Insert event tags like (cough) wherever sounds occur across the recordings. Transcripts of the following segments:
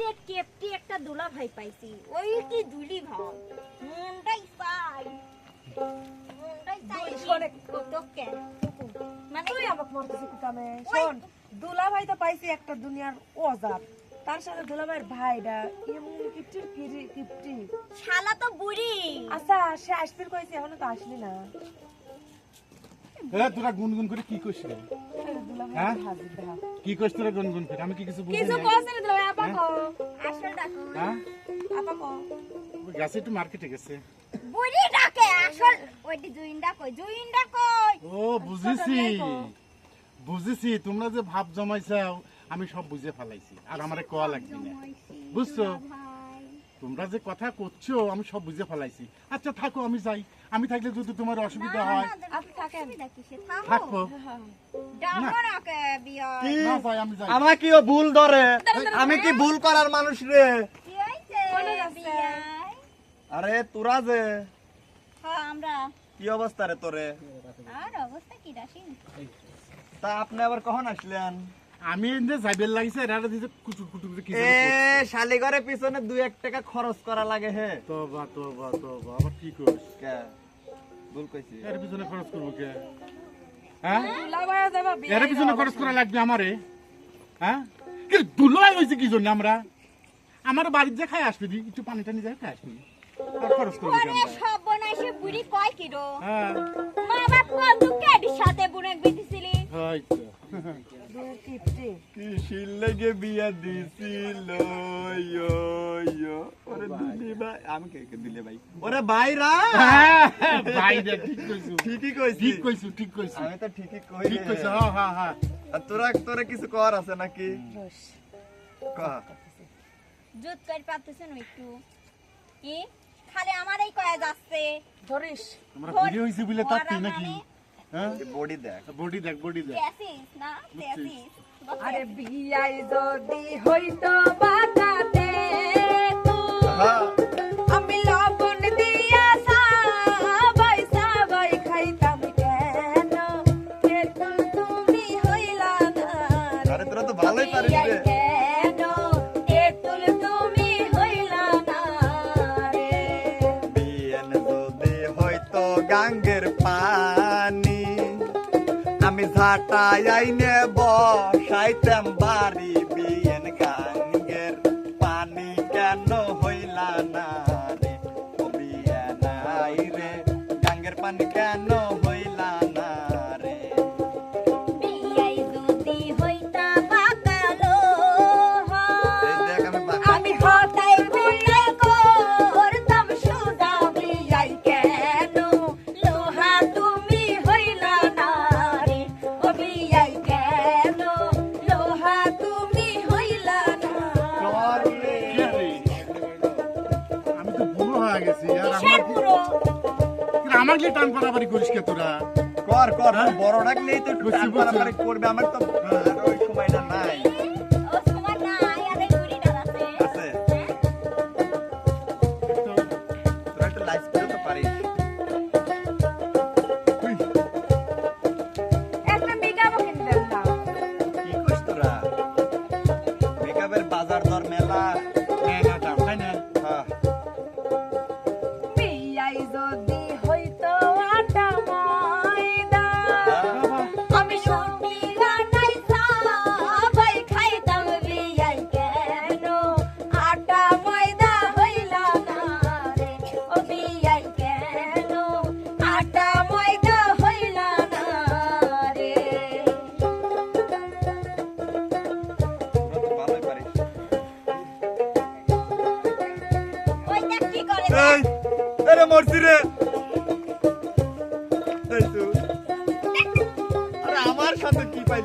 রে কেপটি একটা দুলা ভাই পাইছি ওই কি দুলি ভাই মনটাই চাই। মনটাই চাই তোকে। মানে তুই আমাকে মারতেছিস কামে শোন দুলা ভাই তো পাইছি একটা দুনিয়ার তার সাথে ভাইটা এমন কিপটি শালা তো বুড়ি। আচ্ছা সে আসবির কইছে এখনও তো আসলি না। এ তোরা গুনগুন করে কি করছিস হ্যাঁ? কি করছিস তোরা গুনগুন করে? আমি কি কিছু বুঝি কিছু না না দুলা আপা কো আসল ডাকো। হ্যাঁ? আপা কো গেছে একটু মার্কেটে গেছে। বুড়ি ডাকে আসল। ওইটি জুইন্ডা কই জুইন্ডা কই ও বুঝেছি। বুঝেছি তোমরা যে ভাব জমাইছাও আমি সব বুঝে ফেলাইছি। আর আমারে কোয়া লাগবে না। বুঝছ? তোমরা যে কথা করছ আমি সব বুঝে ফেলাইছি। আচ্ছা থাকো আমি যাই। আমি থাকলে যদি তোমার অসুবিধা হয়। আপনি থাকেন। থাকব ডাকো না। কে বিয়া কি? না যাই আমি যাই। আমাকে ও ভুল ধরে? আমি কি ভুল করার মানুষ রে? কি হইছে কোনে যাচ্ছে? বিয়ায়? আরে তোরা যে। হ্যাঁ আমরা। কি অবস্থা রে তোরে? আর অবস্থা কি রাশি তা আপনি আবার কখন আসলেন? আমি যে যাইবের লাগিছে এরা দিতে কুটুর করে কি এ শালিঘরের পিছনে দুই এক টাকা খরচ করা লাগে হে। তো বা তো বা তো বা আবার কি করিস কে? ভুল কইছি। এর পিছনে খরচ করব কে? হ্যাঁ? এর পিছনে খরচ করা লাগবে আমারে। হ্যাঁ? কি দুলাই হয়েছে কি জন্য আমরা? আমার বাড়ির যে খাই আসবি দি, একটু পানি টানি যাই খাই আসবি। আর খরচ করব কি আমরা সব বনাইছে বুড়ি কয় কি রো হ্যাঁ। মা বাপ কোন দুঃখে সাথে বুনে বিদিছিলি হয়তো দু কিপটি কি শিল বিয়া দিছিল আমি কে দিলে ভাই ওরে ভাই ঠিক কইছু ঠিকই কইছি ঠিক কইছু ঠিক কইছু ঠিকই কই ঠিক কইছু হ্যাঁ হ্যাঁ তোরা তোরা কিছু কর আছে নাকি কহ। জুত করে পাতেছেন একটু খালি আমারই কয়া যাচ্ছে ধরিস আমরা ভিডিও হইছে বলে তার নাকি বডি দেখ। বডি দেখ বডি দেখ। আরে বিয়াই যদি হইতো বাগাতে তো হ্যাঁ। ঝাঁটাই আইনে বসাইতাম বাড়ি বিয়েন গাঙ্গের পানি কেন হইলা না রে? বিয়ে নাই রে, গাঙ্গের পানি কেন আমাকে টান পারাবারি করিস কে তোরা কর কর বড় ডাক নেই তো টান। পারাপারি করবে আমার তো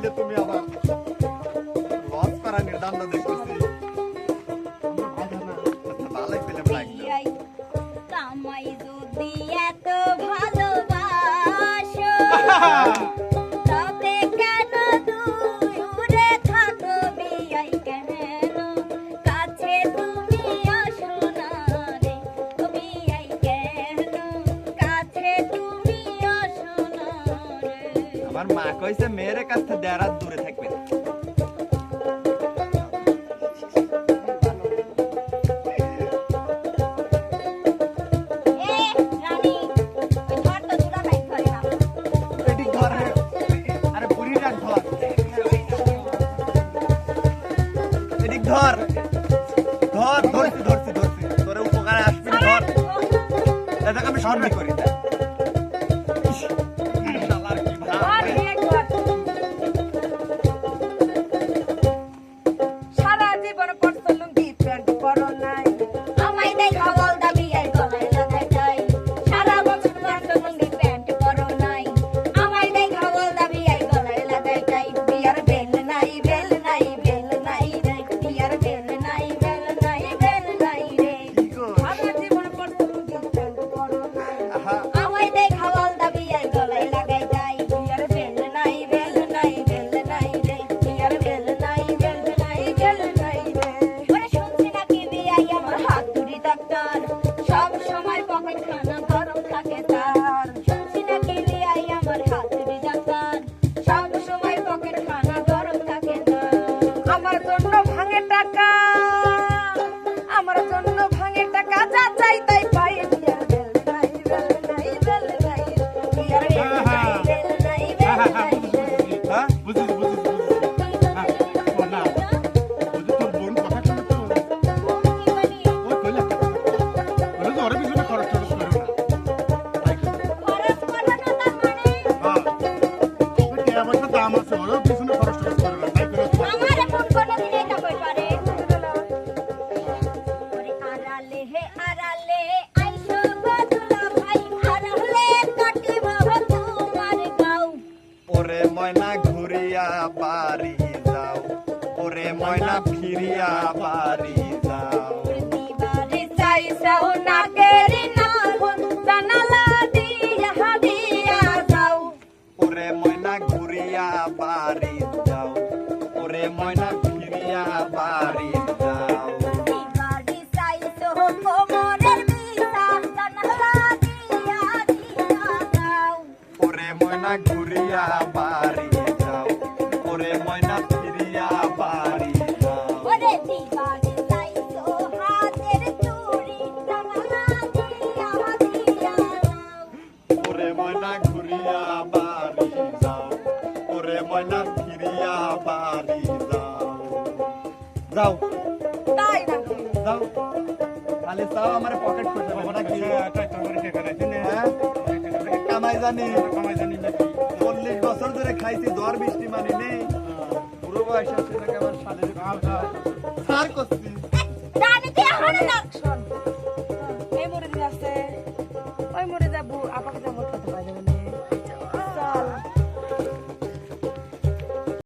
পাইলে তুমি আমার লস করা নির্ধারণ দেখতেছি ভালোই পেলে যদি এত ভালোবাসো। (laughs) আমার মা কইছে, মেয়েরে কাছে দেড় রাত দূরে থাকবে ধর। ধর, ধরছি ধর ধর তোর উপকারে আসবি ধর। এটাকে আমি সম্মান করি এটা বলতে দাম আছে বড় পিছনে বাড়ি যাও বাড়ি যাও। প্রতিবারে চাই না বন্ধু জানালা বাড়ি যাও ওরে ময়না ফিরিয়া বাড়ি যাও ওরে ময়না ঘুরিয়া বাড়ি যাও ওরে ময়না লইয়া বাড়ি যাও যাও। তাই না আমার পকেট হ্যাঁ? কামাই জানি। কামাই জানি চল্লিশ বছর ধরে খাইছি দর বৃষ্টি মানি নেই। পুরো বয়স আসলে আমার শারীরিক